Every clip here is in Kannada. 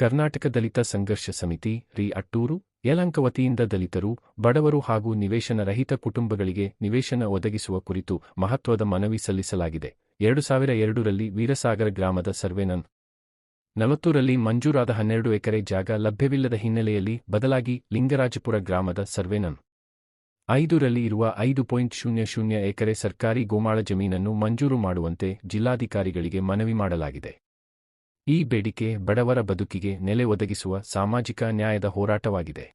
ಕರ್ನಾಟಕ ದಲಿತ ಸಂಘರ್ಷ ಸಮಿತಿ, ರಿ ಅಟ್ಟೂರು ಯಲಂಕ ವತಿಯಿಂದ ದಲಿತರು, ಬಡವರು ಹಾಗೂ ನಿವೇಶನ ರಹಿತ ಕುಟುಂಬಗಳಿಗೆ ನಿವೇಶನ ಒದಗಿಸುವ ಕುರಿತು ಮಹತ್ವದ ಮನವಿ ಸಲ್ಲಿಸಲಾಗಿದೆ. ಎರಡು ಸಾವಿರ ಎರಡರಲ್ಲಿ ವೀರಸಾಗರ ಗ್ರಾಮದ ಸರ್ವೆ ನಂ ನಲವತ್ತೂರಲ್ಲಿ ಮಂಜೂರಾದ ಹನ್ನೆರಡು ಎಕರೆ ಜಾಗ ಲಭ್ಯವಿಲ್ಲದ ಹಿನ್ನೆಲೆಯಲ್ಲಿ ಬದಲಾಗಿ ಲಿಂಗರಾಜಪುರ ಗ್ರಾಮದ ಸರ್ವೆ ನಂ ಐದರಲ್ಲಿ ಇರುವ ಐದು ಪಾಯಿಂಟ್ ಶೂನ್ಯ ಶೂನ್ಯ ಎಕರೆ ಸರ್ಕಾರಿ ಗೋಮಾಳ ಜಮೀನನ್ನು ಮಂಜೂರು ಮಾಡುವಂತೆ ಜಿಲ್ಲಾಧಿಕಾರಿಗಳಿಗೆ ಮನವಿ ಮಾಡಲಾಗಿದೆ. ಈ ಬೇಡಿಕೆ ಬಡವರ ಬದುಕಿಗೆ ನೆಲೆ ಒದಗಿಸುವ ಸಾಮಾಜಿಕ ನ್ಯಾಯದ ಹೋರಾಟವಾಗಿದೆ.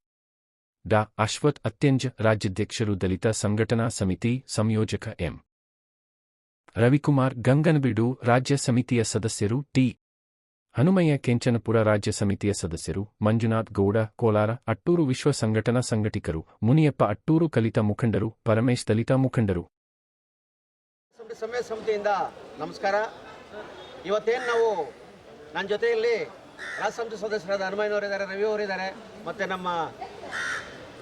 ಡಾ. ಅಶ್ವಥ್ ಅತ್ಯಂಜ, ರಾಜ್ಯಾಧ್ಯಕ್ಷರು ದಲಿತ ಸಂಘಟನಾ ಸಮಿತಿ ಸಂಯೋಜಕ ಎಂ. ರವಿಕುಮಾರ್, ಗಂಗನಬೀಡು ರಾಜ್ಯ ಸಮಿತಿಯ ಸದಸ್ಯರು ಟಿ. ಹನುಮಯ್ಯ, ಕೆಂಚನಪುರ ರಾಜ್ಯ ಸಮಿತಿಯ ಸದಸ್ಯರು ಮಂಜುನಾಥ್ ಗೌಡ, ಕೋಲಾರ ಅಟ್ಟೂರು ವಿಶ್ವ ಸಂಘಟನಾ ಸಂಘಟಿಕರು ಮುನಿಯಪ್ಪ ಅಟ್ಟೂರು ಕಲಿತ ಮುಖಂಡರು ಪರಮೇಶ್ ದಲಿತ ಮುಖಂಡರು. ಸಮಿತಿಯಿಂದ ನಮಸ್ಕಾರ. ಇವತ್ತೇನು ನಾವು ನನ್ನ ಜೊತೆಯಲ್ಲಿ ರಾಜ್ಯ ಸಮಿತಿ ಸದಸ್ಯರಾದ ಹನುಮಯ್ಯನವರಿದ್ದಾರೆ ರವಿ ಅವರಿದ್ದಾರೆ ಮತ್ತು ನಮ್ಮ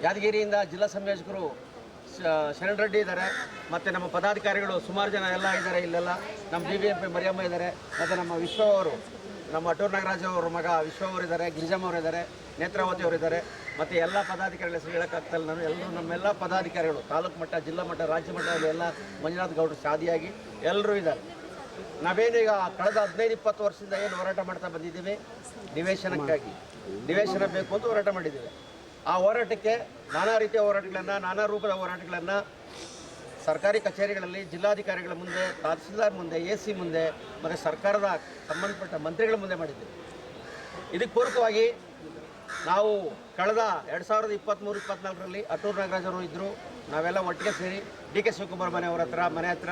ಯಾದಗಿರಿಯಿಂದ ಜಿಲ್ಲಾ ಸಂಯೋಜಕರು ಶರಣ್ ರೆಡ್ಡಿ ಇದ್ದಾರೆ, ಮತ್ತು ನಮ್ಮ ಪದಾಧಿಕಾರಿಗಳು ಸುಮಾರು ಜನ ಎಲ್ಲ ಇದ್ದಾರೆ ಇಲ್ಲೆಲ್ಲ. ನಮ್ಮ B B M P Mariyamma ಇದ್ದಾರೆ, ಮತ್ತು ನಮ್ಮ ವಿಶ್ವ ಅವರು, ನಮ್ಮ ಅಟೂರ್ ನಾಗರಾಜ್ ಅವರ ಮಗ ವಿಶ್ವ ಅವರಿದ್ದಾರೆ ಗಿರಿಜಮ್ಮ ಅವರಿದ್ದಾರೆ ನೇತ್ರಾವತಿ ಅವರಿದ್ದಾರೆ ಮತ್ತು ಎಲ್ಲ ಪದಾಧಿಕಾರಿಗಳ ಹೆಸರು ಹೇಳೋಕ್ಕಾಗ್ತಲ್ಲ ನಾನು. ಎಲ್ಲರೂ ನಮ್ಮೆಲ್ಲ ಪದಾಧಿಕಾರಿಗಳು, ತಾಲೂಕು ಮಟ್ಟ, ಜಿಲ್ಲಾ ಮಟ್ಟ, ರಾಜ್ಯ ಮಟ್ಟದಲ್ಲಿ ಎಲ್ಲ ಮಂಜುನಾಥ್ ಗೌಡರು ಶಾದಿಯಾಗಿ ಎಲ್ಲರೂ ಇದ್ದಾರೆ. ನಾವೇನೀಗ ಕಳೆದ ಹದಿನೈದು, ಇಪ್ಪತ್ತು ವರ್ಷದಿಂದ ಏನು ಹೋರಾಟ ಮಾಡ್ತಾ ಬಂದಿದ್ದೀವಿ? ನಿವೇಶನಕ್ಕಾಗಿ. ನಿವೇಶನ ಬೇಕು ಅಂತ ಹೋರಾಟ ಮಾಡಿದ್ದೇವೆ. ಆ ಹೋರಾಟಕ್ಕೆ ನಾನಾ ರೀತಿಯ ಹೋರಾಟಗಳನ್ನು, ನಾನಾ ರೂಪದ ಹೋರಾಟಗಳನ್ನು ಸರ್ಕಾರಿ ಕಚೇರಿಗಳಲ್ಲಿ, ಜಿಲ್ಲಾಧಿಕಾರಿಗಳ ಮುಂದೆ, ತಹಸೀಲ್ದಾರ್ ಮುಂದೆ, ಎ ಸಿ ಮುಂದೆ, ಮತ್ತು ಸರ್ಕಾರದ ಸಂಬಂಧಪಟ್ಟ ಮಂತ್ರಿಗಳ ಮುಂದೆ ಮಾಡಿದ್ದೀವಿ. ಇದಕ್ಕೆ ಪೂರಕವಾಗಿ ನಾವು ಕಳೆದ ಎರಡು ಸಾವಿರದ ಇಪ್ಪತ್ತ್ಮೂರು ಇಪ್ಪತ್ನಾಲ್ಕರಲ್ಲಿ ಅಟೂರ್ ನಾಗರಾಜರು ಅವರು ಇದ್ದರು ನಾವೆಲ್ಲ ಒಟ್ಟಿಗೆ ಸೇರಿ ಡಿ ಕೆ ಶಿವಕುಮಾರ್ ಮನೆಯವರ ಹತ್ರ, ಮನೆ ಹತ್ರ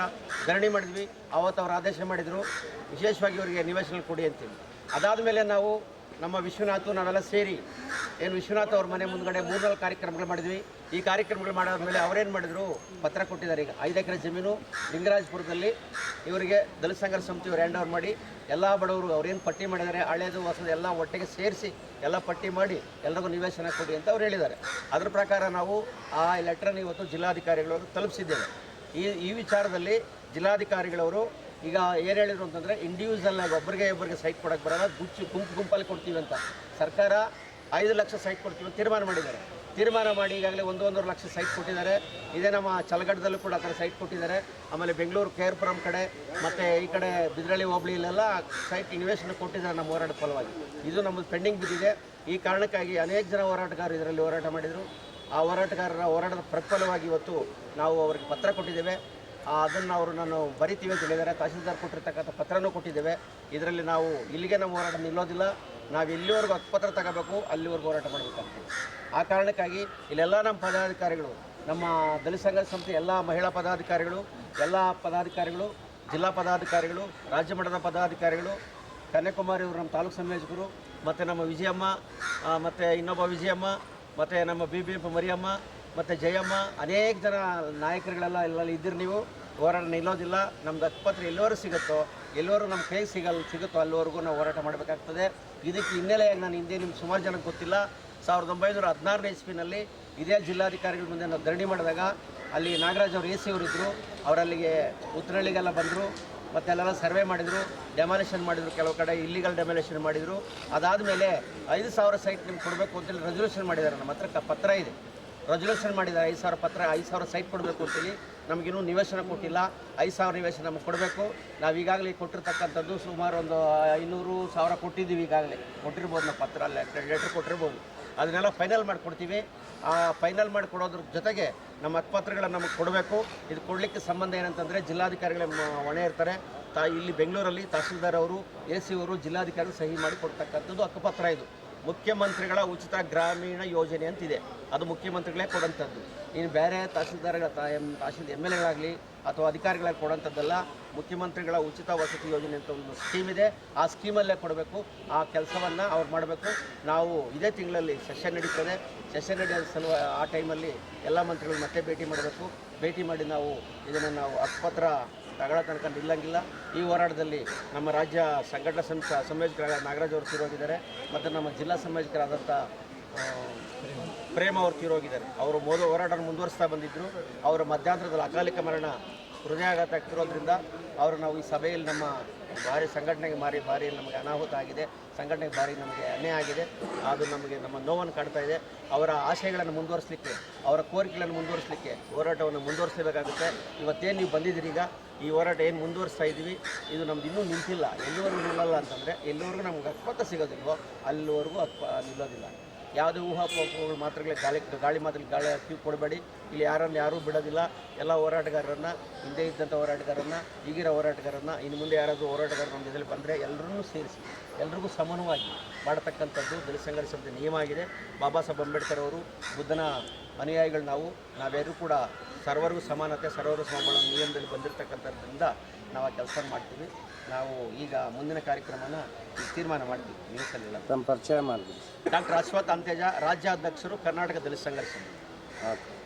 ಧರಣಿ ಮಾಡಿದ್ವಿ. ಅವತ್ತು ಅವರು ಆದೇಶ ಮಾಡಿದರು. ವಿಶೇಷವಾಗಿ ಇವರಿಗೆ ನಿವೇಶನ ಕೊಡಿ ಅಂತೀವಿ. ಅದಾದ ಮೇಲೆ ನಾವು ನಮ್ಮ ವಿಶ್ವನಾಥ್ ನಾವೆಲ್ಲ ಸೇರಿ ಏನು ವಿಶ್ವನಾಥ್ ಅವ್ರ ಮನೆ ಮುಂದ್ಗಡೆ ಮೂರ್ನಾಲ್ಕು ಕಾರ್ಯಕ್ರಮಗಳು ಮಾಡಿದ್ವಿ. ಈ ಕಾರ್ಯಕ್ರಮಗಳು ಮಾಡಾದ್ಮೇಲೆ ಅವರೇನು ಮಾಡಿದ್ರು? ಪತ್ರ ಕೊಟ್ಟಿದ್ದಾರೆ. ಈಗ ಐದು ಎಕರೆ ಜಮೀನು ಲಿಂಗರಾಜಪುರದಲ್ಲಿ. ಇವರಿಗೆ ದಲಿತ ಸಂಘರ್ಷ ಸಮಿತಿಯವರು ಹ್ಯಾಂಡ್ ಓವರ್ ಮಾಡಿ, ಎಲ್ಲ ಬಡವರು ಅವ್ರೇನು ಪಟ್ಟಿ ಮಾಡಿದ್ದಾರೆ, ಹಳೇದು, ಹೊಸದು ಎಲ್ಲ ಒಟ್ಟಿಗೆ ಸೇರಿಸಿ ಎಲ್ಲ ಪಟ್ಟಿ ಮಾಡಿ ಎಲ್ಲರಿಗೂ ನಿವೇಶನ ಕೊಡಿ ಅಂತ ಅವ್ರು ಹೇಳಿದ್ದಾರೆ. ಅದ್ರ ಪ್ರಕಾರ ನಾವು ಆ ಲೆಟ್ರನ್ನು ಇವತ್ತು ಜಿಲ್ಲಾಧಿಕಾರಿಗಳವರು ತಲುಪಿಸಿದ್ದೇವೆ. ಈ ಈ ವಿಚಾರದಲ್ಲಿ ಜಿಲ್ಲಾಧಿಕಾರಿಗಳವರು ಈಗ ಏನು ಹೇಳಿದ್ರು ಅಂತಂದರೆ ಇಂಡಿವಿಜುವಲ್ ಆಗಿ ಒಬ್ಬರಿಗೆ ಒಬ್ಬರಿಗೆ ಸೈಟ್ ಕೊಡೋಕ್ಕೆ ಬರೋಲ್ಲ, ಗುಚ್ಚು ಗುಂಪು ಗುಂಪಲ್ಲಿ ಕೊಡ್ತೀವಿ ಅಂತ. ಸರ್ಕಾರ ಐದು ಲಕ್ಷ ಸೈಟ್ ಕೊಡ್ತೀವಿ ಅಂತ ತೀರ್ಮಾನ ಮಾಡಿದ್ದಾರೆ. ತೀರ್ಮಾನ ಮಾಡಿ ಈಗಾಗಲೇ ಒಂದು ಒಂದೂವರೆ ಲಕ್ಷ ಸೈಟ್ ಕೊಟ್ಟಿದ್ದಾರೆ. ಇದೇ ನಮ್ಮ ಚಲಗಡದಲ್ಲೂ ಕೂಡ ಆ ಥರ ಸೈಟ್ ಕೊಟ್ಟಿದ್ದಾರೆ. ಆಮೇಲೆ ಬೆಂಗಳೂರು ಕೆ ಆರ್ ಕಡೆ, ಮತ್ತು ಈ ಕಡೆ ಬಿದ್ರಳ್ಳಿ ಹೋಬಳಿಲೆಲ್ಲ ಸೈಟ್ ಇನ್ವೆಸ್ಟ್ಮೆಂಟ್ ಕೊಟ್ಟಿದ್ದಾರೆ ನಮ್ಮ ಹೋರಾಟದ ಫಲವಾಗಿ. ಇದು ನಮ್ಮದು ಪೆಂಡಿಂಗ್ ಬಿದ್ದಿದೆ. ಈ ಕಾರಣಕ್ಕಾಗಿ ಅನೇಕ ಜನ ಹೋರಾಟಗಾರರು ಇದರಲ್ಲಿ ಹೋರಾಟ ಮಾಡಿದರು. ಆ ಹೋರಾಟಗಾರರ ಹೋರಾಟದ ಪ್ರತಿಫಲವಾಗಿ ಇವತ್ತು ನಾವು ಅವರಿಗೆ ಪತ್ರ ಕೊಟ್ಟಿದ್ದೇವೆ. ಅದನ್ನು ಅವರು ನಾನು ಬರಿತೀವಿ ಅಂತ ಹೇಳಿದ್ದಾರೆ. ತಹಸೀಲ್ದಾರ್ ಕೊಟ್ಟಿರ್ತಕ್ಕಂಥ ಪತ್ರನೂ ಕೊಟ್ಟಿದ್ದೇವೆ. ಇದರಲ್ಲಿ ನಾವು ಇಲ್ಲಿಗೆ ನಮ್ಮ ಹೋರಾಟ ನಿಲ್ಲೋದಿಲ್ಲ. ನಾವು ಇಲ್ಲಿವರೆಗೂ ಹಕ್ಕುಪತ್ರ ತಗೋಬೇಕು, ಅಲ್ಲಿವರೆಗೂ ಹೋರಾಟ ಮಾಡಬೇಕಾಗ್ತದೆ. ಆ ಕಾರಣಕ್ಕಾಗಿ ಇಲ್ಲೆಲ್ಲ ನಮ್ಮ ಪದಾಧಿಕಾರಿಗಳು, ನಮ್ಮ ದಲಿತ ಸಂಘ ಸಂಸ್ಥೆ ಎಲ್ಲ ಮಹಿಳಾ ಪದಾಧಿಕಾರಿಗಳು, ಎಲ್ಲ ಪದಾಧಿಕಾರಿಗಳು, ಜಿಲ್ಲಾ ಪದಾಧಿಕಾರಿಗಳು, ರಾಜ್ಯ ಮಟ್ಟದ ಪದಾಧಿಕಾರಿಗಳು, ಕನ್ಯಾಕುಮಾರಿ ಅವರು ನಮ್ಮ ತಾಲೂಕು ಸಂಯೋಜಕರು ಮತ್ತು ನಮ್ಮ ವಿಜಯಮ್ಮ ಮತ್ತು ಇನ್ನೊಬ್ಬ ವಿಜಯಮ್ಮ, ಮತ್ತು ನಮ್ಮ ಬಿ ಬಿ ಮರಿಯಮ್ಮ ಮತ್ತು ಜಯಮ್ಮ, ಅನೇಕ ಜನ ನಾಯಕರುಗಳೆಲ್ಲ ಎಲ್ಲ ಇದ್ದೀರಿ ನೀವು. ಹೋರಾಟ ನಿಲ್ಲೋದಿಲ್ಲ. ನಮ್ದು ಆಸ್ಪತ್ರೆ ಎಲ್ಲರೂ ಸಿಗುತ್ತೋ, ಎಲ್ಲರೂ ನಮ್ಮ ಕೈ ಸಿಗಲ್ಲ ಸಿಗುತ್ತೋ ಅಲ್ಲಿವರೆಗೂ ನಾವು ಹೋರಾಟ ಮಾಡಬೇಕಾಗ್ತದೆ. ಇದಕ್ಕೆ ಹಿನ್ನೆಲೆಯಾಗಿ ನಾನು ಹಿಂದೆ ನಿಮ್ಗೆ ಸುಮಾರು ಜನಕ್ಕೆ ಗೊತ್ತಿಲ್ಲ. ಸಾವಿರದ ಒಂಬೈನೂರ ಹದಿನಾರನೇ ಇಸ್ವಿನಲ್ಲಿ ಇದೇ ಜಿಲ್ಲಾಧಿಕಾರಿಗಳ ಮುಂದೆ ನಾವು ಧರಣಿ ಮಾಡಿದಾಗ ಅಲ್ಲಿ ನಾಗರಾಜ್ ಅವರು ಎ ಸಿ ಅವರಿದ್ದರು ಅವರಲ್ಲಿಗೆ ಉತ್ತರಹಳ್ಳಿಗೆಲ್ಲ ಬಂದರು. ಮತ್ತೆಲ್ಲ ಸರ್ವೆ ಮಾಡಿದರು. ಡೆಮಾಲೇಷನ್ ಮಾಡಿದರು ಕೆಲವು ಕಡೆ, ಇಲ್ಲಿಗಲ್ ಡೆಮಾಲೇಷನ್ ಮಾಡಿದರು. ಅದಾದಮೇಲೆ ಐದು ಸಾವಿರ ಸೈಟ್ ನಿಮ್ಗೆ ಕೊಡಬೇಕು ಅಂತೇಳಿ ರೆಸಲ್ಯೂಷನ್ ಮಾಡಿದ್ದಾರೆ. ನಮ್ಮ ಹತ್ರ ಪತ್ರ ಇದೆ. ರೆಸಲ್ಯೂಷನ್ ಮಾಡಿದ್ದಾರೆ ಐದು ಸಾವಿರ ಪತ್ರ, ಐದು ಸಾವಿರ ಸೈಟ್ ಕೊಡಬೇಕು ಅಂತೇಳಿ. ನಮಗಿನ್ನೂ ನಿವೇಶನ ಕೊಟ್ಟಿಲ್ಲ. ಐದು ಸಾವಿರ ನಿವೇಶನ ನಮಗೆ ಕೊಡಬೇಕು. ನಾವು ಈಗಾಗಲೇ ಕೊಟ್ಟಿರ್ತಕ್ಕಂಥದ್ದು ಸುಮಾರು ಒಂದು ಐನೂರು ಸಾವಿರ ಕೊಟ್ಟಿದ್ದೀವಿ ಈಗಾಗಲೇ. ಕೊಟ್ಟಿರ್ಬೋದು ನಾವು ಪತ್ರ ಲೆಟ್ರ್ ಕೊಟ್ಟಿರ್ಬೋದು. ಅದನ್ನೆಲ್ಲ ಫೈನಲ್ ಮಾಡಿಕೊಡ್ತೀವಿ. ಆ ಫೈನಲ್ ಮಾಡಿ ಕೊಡೋದ್ರ ಜೊತೆಗೆ ನಮ್ಮ ಹಕ್ಕುಪತ್ರಗಳನ್ನ ನಮಗೆ ಕೊಡಬೇಕು. ಇದು ಕೊಡಲಿಕ್ಕೆ ಸಂಬಂಧ ಏನಂತಂದರೆ ಜಿಲ್ಲಾಧಿಕಾರಿಗಳ ಹೊಣೆ ಇರ್ತಾರೆ. ತಾ, ಇಲ್ಲಿ ಬೆಂಗಳೂರಲ್ಲಿ ತಹಸೀಲ್ದಾರ್ ಅವರು, ಎ ಸಿ ಅವರು ಜಿಲ್ಲಾಧಿಕಾರಿ ಸಹಿ ಮಾಡಿ ಕೊಡ್ತಕ್ಕಂಥದ್ದು ಹಕ್ಕುಪತ್ರ ಇದು. ಮುಖ್ಯಮಂತ್ರಿಗಳ ಉಚಿತ ಗ್ರಾಮೀಣ ಯೋಜನೆ ಅಂತಿದೆ. ಅದು ಮುಖ್ಯಮಂತ್ರಿಗಳೇ ಕೊಡೋಂಥದ್ದು ಇನ್ನು ಬೇರೆ ತಹಸೀಲ್ದಾರ್ಗಳ ಎಂ ತಹಸೀಲ್ ಎಂ ಎಲ್ ಎಗಳಾಗಲಿ ಅಥವಾ ಅಧಿಕಾರಿಗಳಾಗಿ ಕೊಡೋಂಥದ್ದೆಲ್ಲ ಮುಖ್ಯಮಂತ್ರಿಗಳ ಉಚಿತ ವಸತಿ ಯೋಜನೆ ಅಂತ ಒಂದು ಸ್ಕೀಮ್ ಇದೆ. ಆ ಸ್ಕೀಮಲ್ಲೇ ಕೊಡಬೇಕು. ಆ ಕೆಲಸವನ್ನು ಅವ್ರು ಮಾಡಬೇಕು. ನಾವು ಇದೇ ತಿಂಗಳಲ್ಲಿ ಸೆಷನ್ ನಡೀತದೆ. ಸೆಷನ್ ನಡೆಯೋದ ಸಲುವ ಆ ಟೈಮಲ್ಲಿ ಎಲ್ಲ ಮಂತ್ರಿಗಳು ಮತ್ತೆ ಭೇಟಿ ಮಾಡಬೇಕು. ಭೇಟಿ ಮಾಡಿ ನಾವು ಇದನ್ನು ನಾವು ಹಕ್ಕುಪತ್ರ ತಗೊಳ್ಳೋ ತನಕ ನಿಲ್ಲಂಗಿಲ್ಲ. ಈ ಹೋರಾಟದಲ್ಲಿ ನಮ್ಮ ರಾಜ್ಯ ಸಂಘಟನಾ ಸಂಸ್ಥೆ ಸಂಯೋಜಕರಾದ ನಾಗರಾಜ್ ಅವರು ತೀರೋಗಿದ್ದಾರೆ ಮತ್ತು ನಮ್ಮ ಜಿಲ್ಲಾ ಸಂಯೋಜಕರಾದಂಥ ಪ್ರೇಮ ಅವರು ತೀರೋಗಿದ್ದಾರೆ. ಅವರು ಮೊದಲು ಹೋರಾಟ ಮುಂದುವರಿಸ್ತಾ ಬಂದಿದ್ದರು ಅವರ ಮಧ್ಯಾಂತರದಲ್ಲಿ ಅಕಾಲಿಕ ಮರಣ ಹೃದಯಾಘಾತ ಆಗ್ತಿರೋದ್ರಿಂದ ಅವರು ನಾವು ಈ ಸಭೆಯಲ್ಲಿ ನಮ್ಮ ಭಾರಿ ಸಂಘಟನೆಗೆ ಮಾರಿ, ಭಾರಿ ನಮಗೆ ಅನಾಹುತ ಆಗಿದೆ. ಸಂಘಟನೆಗೆ ಭಾರಿ ನಮಗೆ ಅನ್ಯಾಯ ಆಗಿದೆ. ಅದು ನಮಗೆ ನಮ್ಮ ನೋವನ್ನು ಕಾಡ್ತಾ ಇದೆ. ಅವರ ಆಶಯಗಳನ್ನು ಮುಂದುವರಿಸಲಿಕ್ಕೆ, ಅವರ ಕೋರಿಕೆಗಳನ್ನು ಮುಂದುವರಿಸಲಿಕ್ಕೆ ಹೋರಾಟವನ್ನು ಮುಂದುವರಿಸಬೇಕಾಗುತ್ತೆ ಇವತ್ತೇನು ನೀವು ಬಂದಿದ್ದೀರಿ ಈಗ? ಈ ಹೋರಾಟ ಏನು ಮುಂದುವರಿಸ್ತಾ ಇದ್ದೀವಿ? ಇದು ನಮ್ದು ಇನ್ನೂ ನಿಂತಿಲ್ಲ. ಎಲ್ಲಿವರೆಗೂ ನಿಲ್ಲಲ್ಲ ಅಂತಂದರೆ, ಎಲ್ಲಿವರೆಗೂ ನಮ್ಗೆ ಅಕ್ಪತ್ತ ಸಿಗೋದಿಲ್ವೋ, ಅಲ್ಲಿವರೆಗೂ ಅಕ್ಪ ನಿಲ್ಲೋದಿಲ್ಲ. ಯಾವುದೇ ಊಹಾಪೋಹಗಳು ಮಾತ್ರಗಳೇ ಗಾಳಿ ಗಾಳಿ ಮಾತ್ರ ಗಾಳಿ ಹಾಕಿ ಕೊಡಬೇಡಿ. ಇಲ್ಲಿ ಯಾರನ್ನು ಯಾರೂ ಬಿಡೋದಿಲ್ಲ. ಎಲ್ಲ ಹೋರಾಟಗಾರರನ್ನು, ಹಿಂದೆ ಇದ್ದಂಥ ಹೋರಾಟಗಾರರನ್ನು, ಈಗಿರೋ ಹೋರಾಟಗಾರರನ್ನ, ಇನ್ನು ಮುಂದೆ ಯಾರಾದರೂ ಹೋರಾಟಗಾರರು ನಮ್ಮ ಜೊತೆಲಿ ಬಂದರೆ ಎಲ್ಲರನ್ನೂ ಸೇರಿಸಿ, ಎಲ್ರಿಗೂ ಸಮಾನವಾಗಿ ಮಾಡತಕ್ಕಂಥದ್ದು ದಲಿತ ಸಂಘರ್ಷ ಸಮಿತಿ ನಿಯಮ ಆಗಿದೆ. ಬಾಬಾ ಸಾಹೇಬ್ ಅಂಬೇಡ್ಕರ್ ಅವರು ಬುದ್ಧನ ಅನುಯಾಯಿಗಳು ನಾವು. ನಾವೆಲ್ಲರೂ ಕೂಡ ಸರ್ವರಿಗೂ ಸಮಾನತೆ ಸರ್ವರು ಸಮಾನ ನಿಯಮದಲ್ಲಿ ಬಂದಿರತಕ್ಕಂಥದ್ರಿಂದ ನಾವು ಆ ಕೆಲಸ ಮಾಡ್ತೀವಿ. ನಾವು ಈಗ ಮುಂದಿನ ಕಾರ್ಯಕ್ರಮನ ತೀರ್ಮಾನ ಮಾಡ್ತೀವಿ. ನ್ಯೂಸಲ್ಲೆಲ್ಲ ತಮ್ಮ ಪರಿಚಯ ಮಾಡ್ತೀವಿ ಡಾಕ್ಟರ್ ಅಶ್ವಥ್ ಅಂತೇಜ ರಾಜ್ಯಾಧ್ಯಕ್ಷರು ಕರ್ನಾಟಕ ದಲಿತ ಸಂಘರ್ಷ ಓಕೆ.